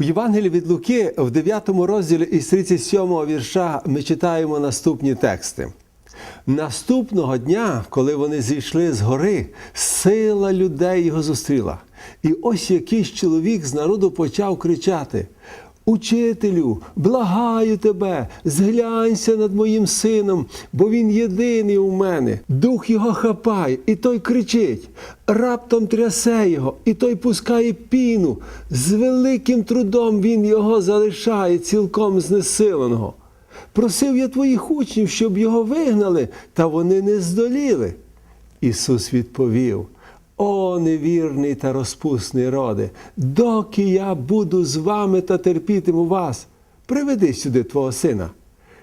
У Євангелії від Луки в 9 розділі із 37 вірша ми читаємо наступні тексти. Наступного дня, коли вони зійшли з гори, сила людей його зустріла. І ось якийсь чоловік з народу почав кричати: Учителю, благаю тебе, зглянься над моїм сином, бо він єдиний у мене. Дух його хапає, і той кричить. Раптом трясе його, і той пускає піну. З великим трудом він його залишає цілком знесиленого. Просив я твоїх учнів, щоб його вигнали, та вони не здоліли. Ісус відповів: О, невірний та розпусний роде, доки я буду з вами та терпітиму вас, приведи сюди твого сина.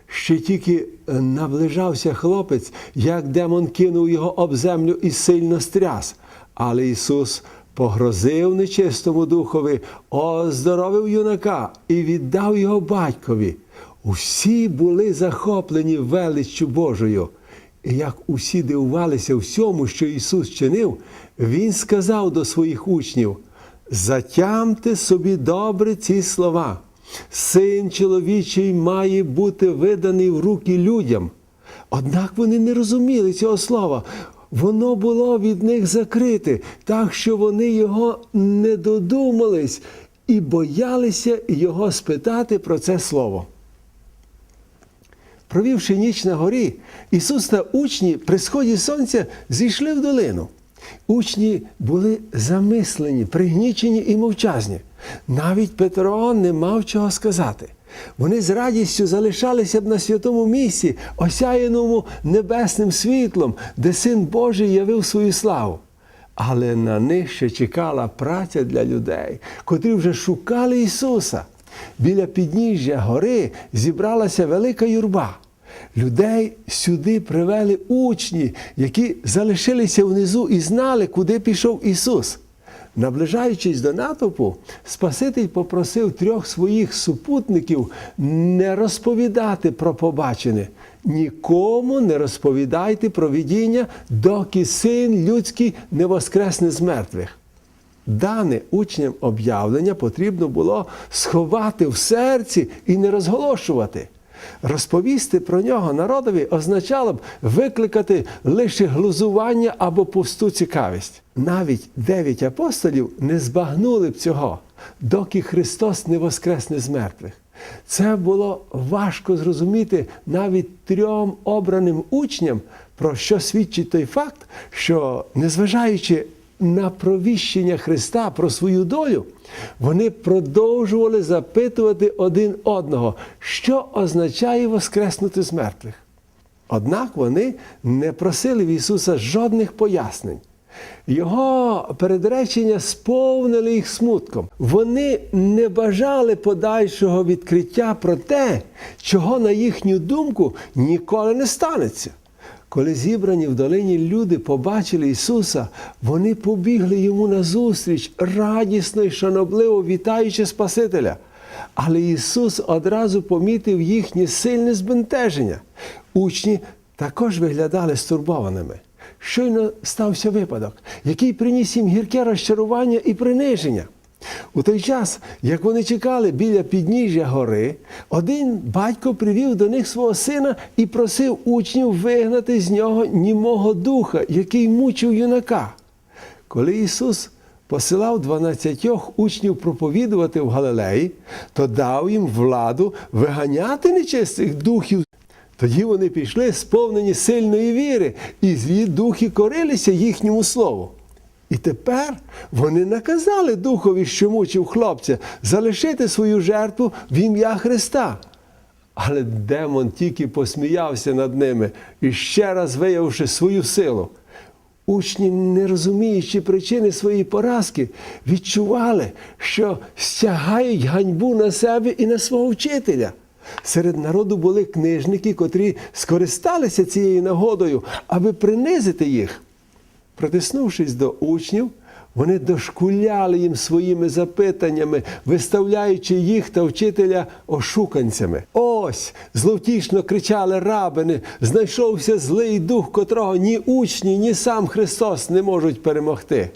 Ще тільки наближався хлопець, як демон кинув його об землю і сильно стряс. Але Ісус погрозив нечистому духові, оздоровив юнака і віддав його батькові. Усі були захоплені величчю Божою. І як усі дивувалися всьому, що Ісус чинив, Він сказав до своїх учнів: Затямте собі добре ці слова. Син чоловічий має бути виданий в руки людям. Однак вони не розуміли цього слова. Воно було від них закрите, так що вони його не додумались і боялися його спитати про це слово. Провівши ніч на горі, Ісус та учні при сході сонця зійшли в долину. Учні були замислені, пригнічені і мовчазні. Навіть Петро не мав чого сказати. Вони з радістю залишалися б на святому місці, осяяному небесним світлом, де Син Божий явив свою славу. Але на них ще чекала праця для людей, котрі вже шукали Ісуса. Біля підніжжя гори зібралася велика юрба. Людей сюди привели учні, які залишилися внизу і знали, куди пішов Ісус. Наближаючись до натовпу, Спаситель попросив трьох своїх супутників не розповідати про побачене. Нікому не розповідайте про видіння, доки син людський не воскресне з мертвих. Дане учням об'явлення потрібно було сховати в серці і не розголошувати. Розповісти про нього народові означало б викликати лише глузування або пусту цікавість. Навіть дев'ять апостолів не збагнули б цього, доки Христос не воскресне з мертвих. Це було важко зрозуміти навіть трьом обраним учням, про що свідчить той факт, що, незважаючи на провіщення Христа про свою долю, вони продовжували запитувати один одного, що означає воскреснути з мертвих. Однак вони не просили в Ісуса жодних пояснень. Його передречення сповнили їх смутком. Вони не бажали подальшого відкриття про те, чого, на їхню думку, ніколи не станеться. Коли зібрані в долині люди побачили Ісуса, вони побігли йому назустріч, радісно і шанобливо вітаючи Спасителя. Але Ісус одразу помітив їхнє сильне збентеження. Учні також виглядали стурбованими. Щойно стався випадок, який приніс їм гірке розчарування і приниження. У той час, як вони чекали біля підніжжя гори, один батько привів до них свого сина і просив учнів вигнати з нього німого духа, який мучив юнака. Коли Ісус посилав дванадцятьох учнів проповідувати в Галилеї, то дав їм владу виганяти нечистих духів. Тоді вони пішли сповнені сильної віри, і злі духи корилися їхньому слову. І тепер вони наказали духові, що мучив хлопця, залишити свою жертву в ім'я Христа. Але демон тільки посміявся над ними і ще раз виявивши свою силу. Учні, не розуміючи причини своєї поразки, відчували, що стягають ганьбу на себе і на свого вчителя. Серед народу були книжники, котрі скористалися цією нагодою, аби принизити їх. Притиснувшись до учнів, вони дошкуляли їм своїми запитаннями, виставляючи їх та вчителя ошуканцями. Ось зловтішно кричали рабини, знайшовся злий дух, котрого ні учні, ні сам Христос не можуть перемогти.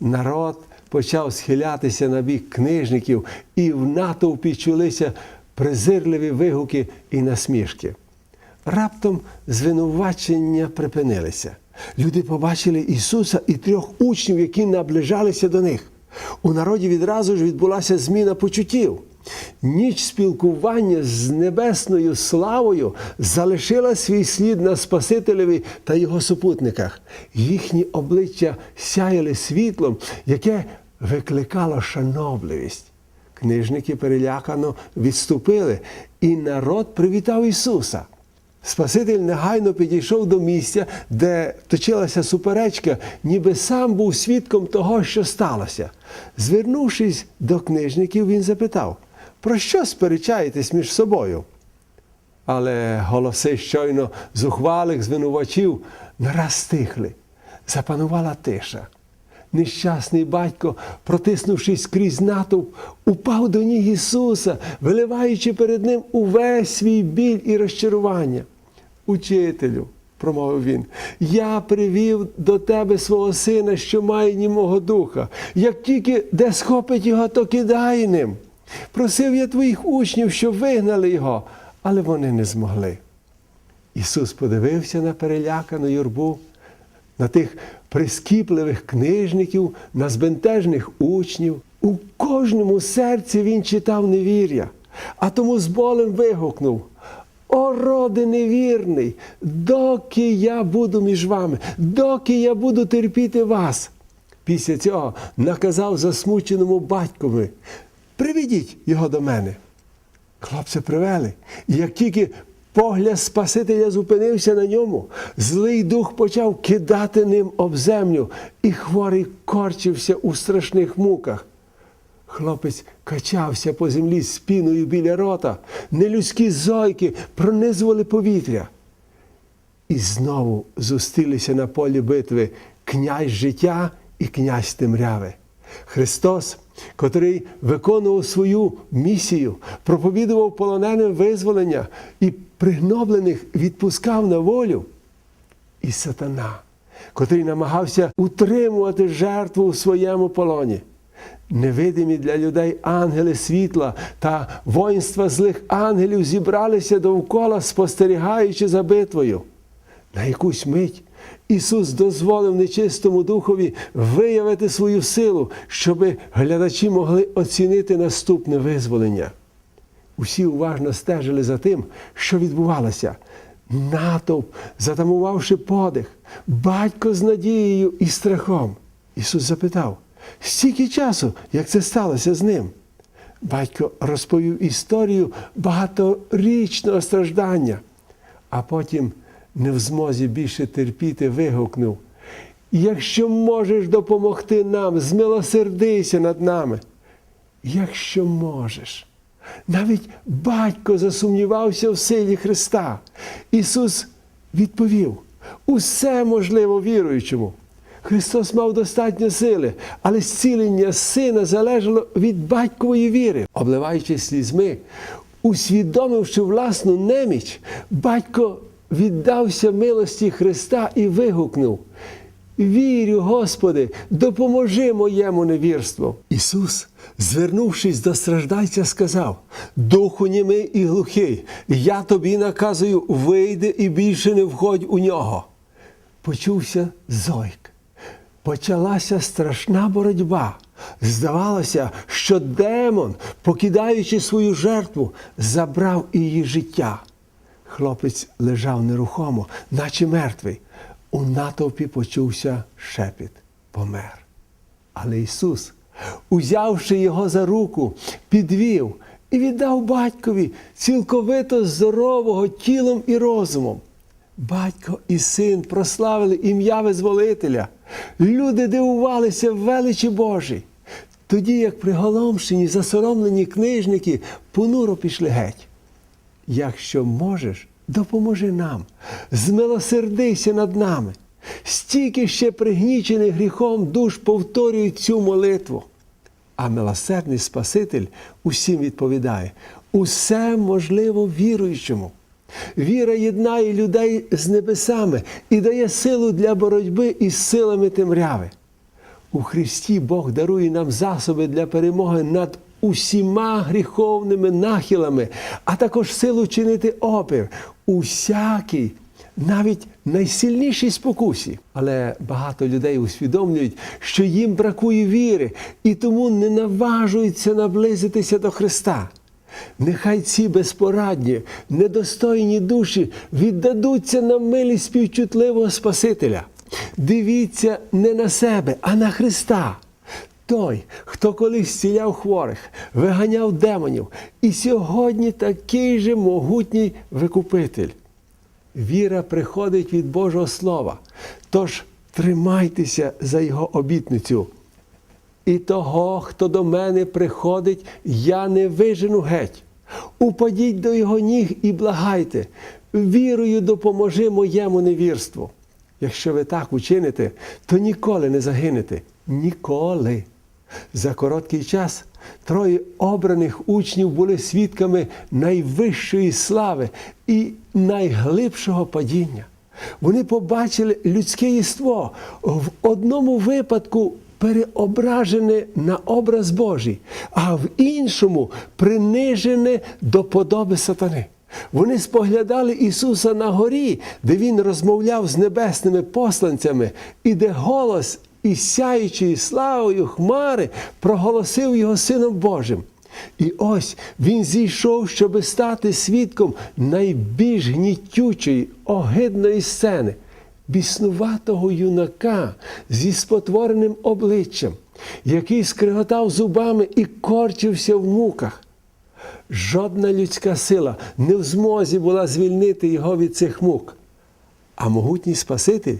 Народ почав схилятися на бік книжників, і в натовпі чулися презирливі вигуки і насмішки. Раптом звинувачення припинилися. Люди побачили Ісуса і трьох учнів, які наближалися до них. У народі відразу ж відбулася зміна почуттів. Ніч спілкування з небесною славою залишила свій слід на Спасителеві та його супутниках. Їхні обличчя сяяли світлом, яке викликало шанобливість. Книжники перелякано відступили, і народ привітав Ісуса. Спаситель негайно підійшов до місця, де точилася суперечка, ніби сам був свідком того, що сталося. Звернувшись до книжників, він запитав, про що сперечаєтесь між собою? Але голоси щойно зухвалих звинувачів нараз стихли. Запанувала тиша. Нещасний батько, протиснувшись крізь натовп, упав до ніг Ісуса, виливаючи перед ним увесь свій біль і розчарування. Учителю, промовив він, я привів до тебе свого сина, що має німого духа. Як тільки де схопить його, то кидай ним. Просив я твоїх учнів, щоб вигнали його, але вони не змогли. Ісус подивився на перелякану юрбу, на тих прискіпливих книжників, на збентежних учнів. У кожному серці він читав невір'я, а тому з болем вигукнув: О, роди невірний, доки я буду між вами, доки я буду терпіти вас. Після цього наказав засмученому батькові: Приведіть його до мене. Хлопця привели. І як тільки погляд Спасителя зупинився на ньому, злий дух почав кидати ним об землю, і хворий корчився у страшних муках. Хлопець качався по землі з піною біля рота, нелюдські зойки пронизували повітря. І знову зустрілися на полі битви князь життя і князь темряви. Христос, котрий виконував свою місію, проповідував полоненим визволення і пригноблених відпускав на волю. І сатана, котрий намагався утримувати жертву у своєму полоні. Невидимі для людей ангели світла та воїнства злих ангелів зібралися довкола, спостерігаючи за битвою. На якусь мить Ісус дозволив нечистому духові виявити свою силу, щоб глядачі могли оцінити наступне визволення. Усі уважно стежили за тим, що відбувалося. Натовп, затамувавши подих, батько з надією і страхом. Ісус запитав, стільки часу, як це сталося з ним. Батько розповів історію багаторічного страждання, а потім, не в змозі більше терпіти, вигукнув: Якщо можеш допомогти нам, змилосердися над нами. Якщо можеш. Навіть батько засумнівався в силі Христа. Ісус відповів: усе можливо віруючому. Христос мав достатньо сили, але зцілення сина залежало від батькової віри. Обливаючись слізьми, усвідомивши власну неміч, батько віддався милості Христа і вигукнув: Вірю, Господи, допоможи моєму невірству. Ісус, звернувшись до страждальця, сказав: Духу німий і глухий, я тобі наказую, вийди і більше не входь у нього. Почувся зойк. Почалася страшна боротьба. Здавалося, що демон, покидаючи свою жертву, забрав її життя. Хлопець лежав нерухомо, наче мертвий. У натовпі почувся шепіт помер. Але Ісус, узявши його за руку, підвів і віддав батькові цілковито здорового тілом і розумом. Батько і син прославили ім'я Визволителя. Люди дивувалися величі Божій. Тоді, як приголомшені, засоромлені книжники понуро пішли геть. Якщо можеш, допоможи нам, змилосердися над нами. Стільки ще пригнічених гріхом душ повторюють цю молитву. А милосердний Спаситель усім відповідає: усе можливо віруючому. Віра єднає людей з небесами і дає силу для боротьби із силами темряви. У Христі Бог дарує нам засоби для перемоги над усіма гріховними нахилами, а також силу чинити опір усякій, навіть найсильнішій спокусі. Але багато людей усвідомлюють, що їм бракує віри і тому не наважуються наблизитися до Христа. Нехай ці безпорадні, недостойні душі віддадуться на милість співчутливого Спасителя. Дивіться не на себе, а на Христа. Той, хто колись зціляв хворих, виганяв демонів, і сьогодні такий же могутній викупитель. Віра приходить від Божого Слова. Тож тримайтеся за Його обітницю. І того, хто до мене приходить, я не вижену геть. Упадіть до його ніг і благайте, вірою допоможи моєму невірству. Якщо ви так учините, то ніколи не загинете. Ніколи. За короткий час троє обраних учнів були свідками найвищої слави і найглибшого падіння. Вони побачили людське єство в одному випадку переображене на образ Божий, а в іншому принижене до подоби сатани. Вони споглядали Ісуса на горі, де Він розмовляв з небесними посланцями, і де голос із сяючої славою Хмари проголосив Його Сином Божим. І ось він зійшов, щоби стати свідком найбільш гнітючої, огидної сцени біснуватого юнака зі спотвореним обличчям, який скриготав зубами і корчився в муках. Жодна людська сила не в змозі була звільнити його від цих мук. А могутній Спаситель,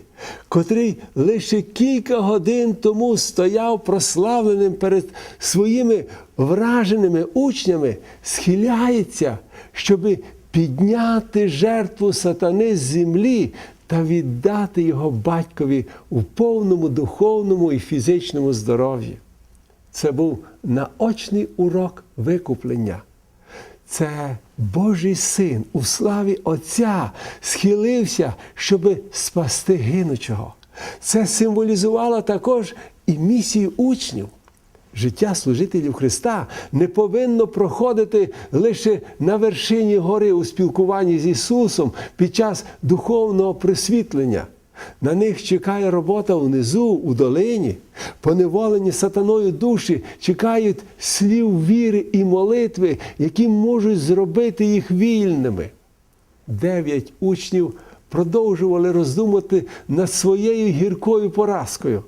котрий лише кілька годин тому стояв прославленим перед своїми враженими учнями, схиляється, щоби підняти жертву сатани з землі та віддати його батькові у повному духовному і фізичному здоров'ї. Це був наочний урок викуплення. Це Божий син у славі Отця схилився, щоб спасти гинучого. Це символізувало також і місію учнів. Життя служителів Христа не повинно проходити лише на вершині гори у спілкуванні з Ісусом під час духовного присвітлення. На них чекає робота внизу, у долині. Поневолені сатаною душі чекають слів віри і молитви, які можуть зробити їх вільними. Дев'ять учнів продовжували роздумати над своєю гіркою поразкою.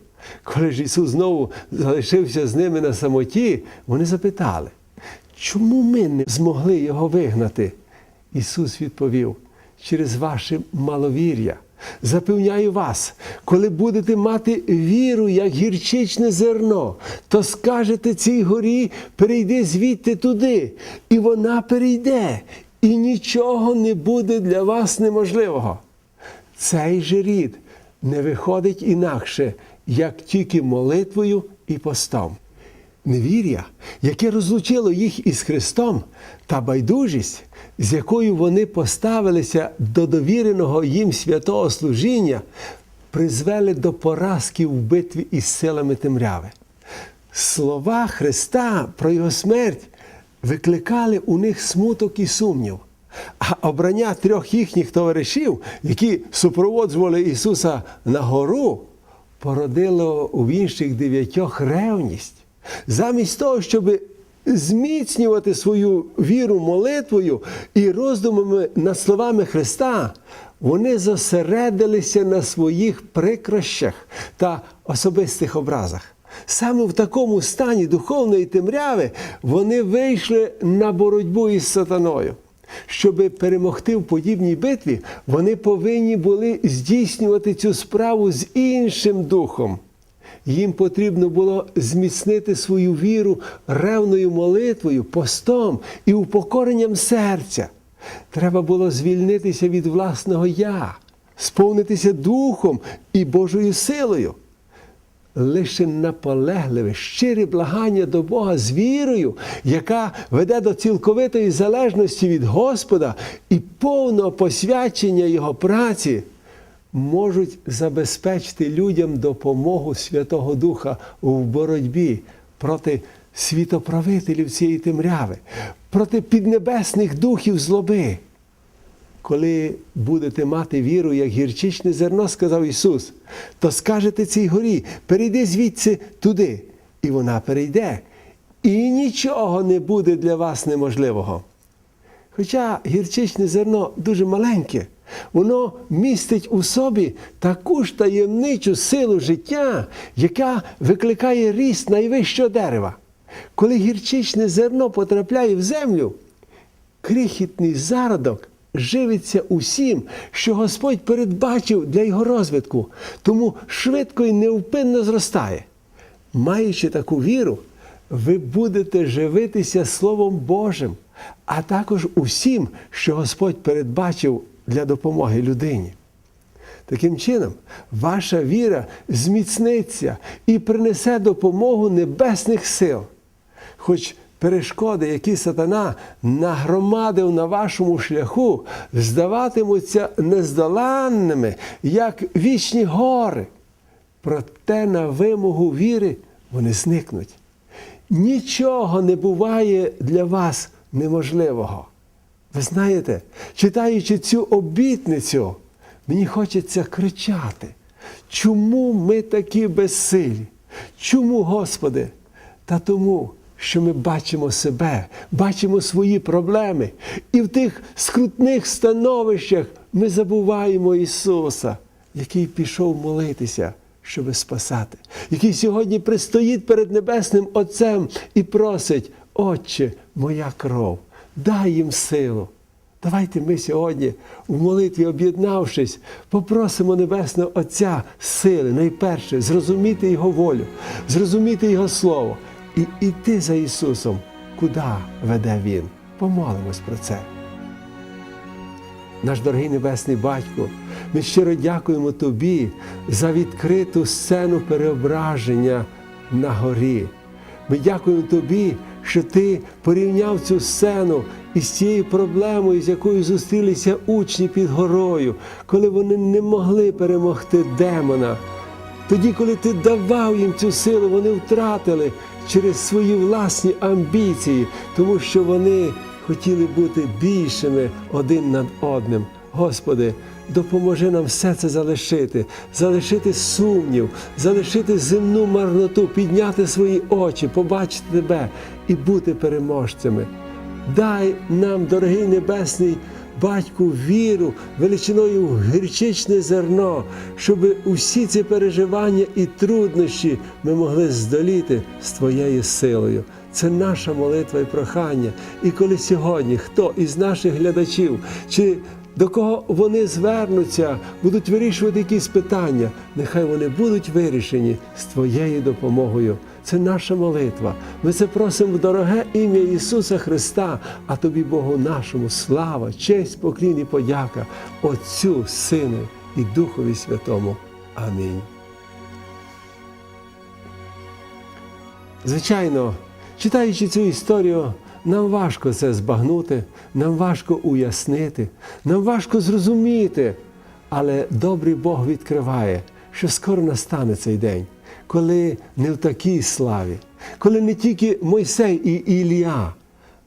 Коли ж Ісус знову залишився з ними на самоті, вони запитали, чому ми не змогли його вигнати? Ісус відповів, через ваше маловір'я. Запевняю вас, коли будете мати віру, як гірчичне зерно, то скажете цій горі, перейди звідти туди, і вона перейде, і нічого не буде для вас неможливого. Цей же рід не виходить інакше, як тільки молитвою і постом. Невір'я, яке розлучило їх із Христом, та байдужість, з якою вони поставилися до довіреного їм святого служіння, призвели до поразки в битві із силами темряви. Слова Христа про Його смерть викликали у них смуток і сумнів. А обрання трьох їхніх товаришів, які супроводжували Ісуса на гору, породило у інших дев'ятьох ревність. Замість того, щоб зміцнювати свою віру молитвою і роздумами над словами Христа, вони зосередилися на своїх прикрощах та особистих образах. Саме в такому стані духовної темряви вони вийшли на боротьбу із сатаною. Щоб перемогти в подібній битві, вони повинні були здійснювати цю справу з іншим духом. Їм потрібно було зміцнити свою віру ревною молитвою, постом і упокоренням серця. Треба було звільнитися від власного я, сповнитися духом і Божою силою. Лише наполегливе, щире благання до Бога з вірою, яка веде до цілковитої залежності від Господа і повного посвячення Його праці, можуть забезпечити людям допомогу Святого Духа в боротьбі проти світоправителів цієї темряви, проти піднебесних духів злоби. Коли будете мати віру, як гірчичне зерно, сказав Ісус, то скажете цій горі, перейди звідси туди, і вона перейде, і нічого не буде для вас неможливого. Хоча гірчичне зерно дуже маленьке, воно містить у собі таку ж таємничу силу життя, яка викликає ріст найвищого дерева. Коли гірчичне зерно потрапляє в землю, крихітний зародок живиться усім, що Господь передбачив для його розвитку, тому швидко і невпинно зростає. Маючи таку віру, ви будете живитися Словом Божим, а також усім, що Господь передбачив для допомоги людині. Таким чином, ваша віра зміцниться і принесе допомогу небесних сил. Хоч перешкоди, які сатана нагромадив на вашому шляху, здаватимуться нездоланними, як вічні гори. Проте на вимогу віри вони зникнуть. Нічого не буває для вас неможливого. Ви знаєте, читаючи цю обітницю, мені хочеться кричати. Чому ми такі безсилі? Чому, Господи? Та тому, що ми бачимо себе, бачимо свої проблеми, і в тих скрутних становищах ми забуваємо Ісуса, який пішов молитися, щоб спасати, який сьогодні пристоїть перед Небесним Отцем і просить, Отче, моя кров, дай їм силу. Давайте ми сьогодні в молитві, об'єднавшись, попросимо Небесного Отця сили, найперше, зрозуміти Його волю, зрозуміти Його Слово і йти за Ісусом, куди веде Він. Помолимось про це. Наш дорогий Небесний Батько, ми щиро дякуємо Тобі за відкриту сцену переображення на горі. Ми дякуємо Тобі, що Ти порівняв цю сцену із цією проблемою, з якою зустрілися учні під горою, коли вони не могли перемогти демона. Тоді, коли ти давав їм цю силу, вони втратили через свої власні амбіції, тому що вони хотіли бути більшими один над одним. Господи, допоможи нам все це залишити, залишити сумнів, залишити земну марноту, підняти свої очі, побачити тебе і бути переможцями. Дай нам, дорогий Небесний Батьку, віру величиною в гірчичне зерно, щоб усі ці переживання і труднощі ми могли здоліти з Твоєю силою. Це наша молитва і прохання. І коли сьогодні хто із наших глядачів чи до кого вони звернуться, будуть вирішувати якісь питання, нехай вони будуть вирішені з Твоєю допомогою. Це наша молитва. Ми це просимо в дороге ім'я Ісуса Христа, а тобі, Богу нашому, слава, честь, поклін і подяка Отцю, Сину і Духові Святому. Амінь. Звичайно, читаючи цю історію, нам важко це збагнути, нам важко уяснити, нам важко зрозуміти. Але добрий Бог відкриває, що скоро настане цей день, коли не в такій славі, коли не тільки Мойсей і Ілія,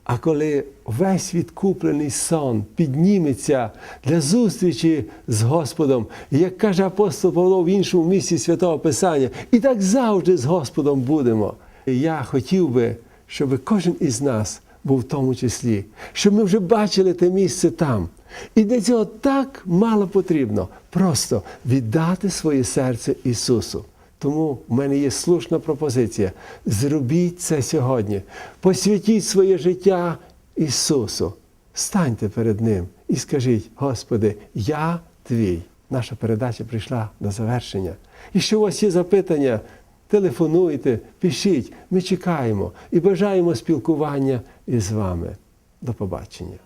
а коли весь відкуплений сон підніметься для зустрічі з Господом, як каже апостол Павло в іншому місці святого Писання, і так завжди з Господом будемо. Я хотів би, щоб кожен із нас був в тому числі, щоб ми вже бачили те місце там. І для цього так мало потрібно просто віддати своє серце Ісусу. Тому в мене є слушна пропозиція. Зробіть це сьогодні. Посвятіть своє життя Ісусу. Станьте перед Ним і скажіть, Господи, я твій. Наша передача прийшла до завершення. І що у вас є запитання, телефонуйте, пишіть. Ми чекаємо і бажаємо спілкування із вами. До побачення.